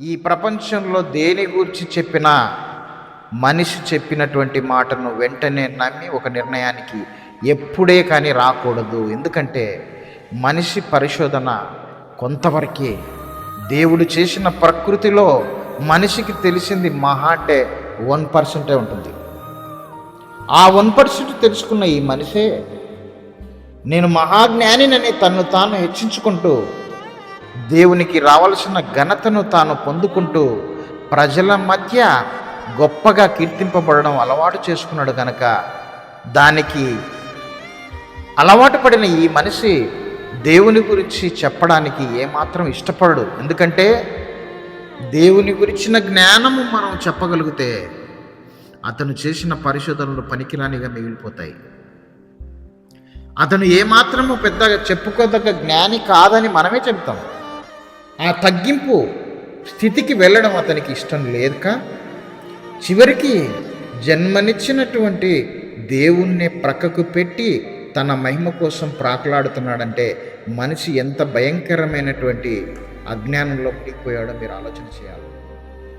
ఈ ప్రపంచంలో దేని గురించి చెప్పినా మనిషి చెప్పినటువంటి మాటను వెంటనే నమ్మి ఒక నిర్ణయానికి ఎప్పుడే కానీ రాకూడదు. ఎందుకంటే మనిషి పరిశోధన కొంతవరకే దేవుడు చేసిన ప్రకృతిలో మనిషికి తెలిసింది మహా అంటే వన్ పర్సెంటే ఉంటుంది. ఆ వన్ పర్సెంట్ తెలుసుకున్న ఈ మనిషే నేను మహాజ్ఞానినని తను తాను హెచ్చించుకుంటూ దేవునికి రావలసిన ఘనతను తాను పొందుకుంటూ ప్రజల మధ్య గొప్పగా కీర్తింపబడడం అలవాటు చేసుకున్నాడు కనుక దానికి అలవాటు పడిన ఈ మనిషి దేవుని గురించి చెప్పడానికి ఏమాత్రం ఇష్టపడడు. ఎందుకంటే దేవుని గురించిన జ్ఞానము మనం చెప్పగలిగితే అతను చేసిన పరిశోధనలు పనికిరానిగా మిగిలిపోతాయి. అతను ఏమాత్రము పెద్దగా చెప్పుకోదగ్గ జ్ఞాని కాదని మనమే చెప్తాం. ఆ తగ్గింపు స్థితికి వెళ్ళడం అతనికి ఇష్టం లేదుక చివరికి జన్మనిచ్చినటువంటి దేవుణ్ణి ప్రక్కకు పెట్టి తన మహిమ కోసం ప్రాకులాడుతున్నాడంటే మనిషి ఎంత భయంకరమైనటువంటి అజ్ఞానంలో మునిగిపోయాడో మీరు ఆలోచన చేయాలి.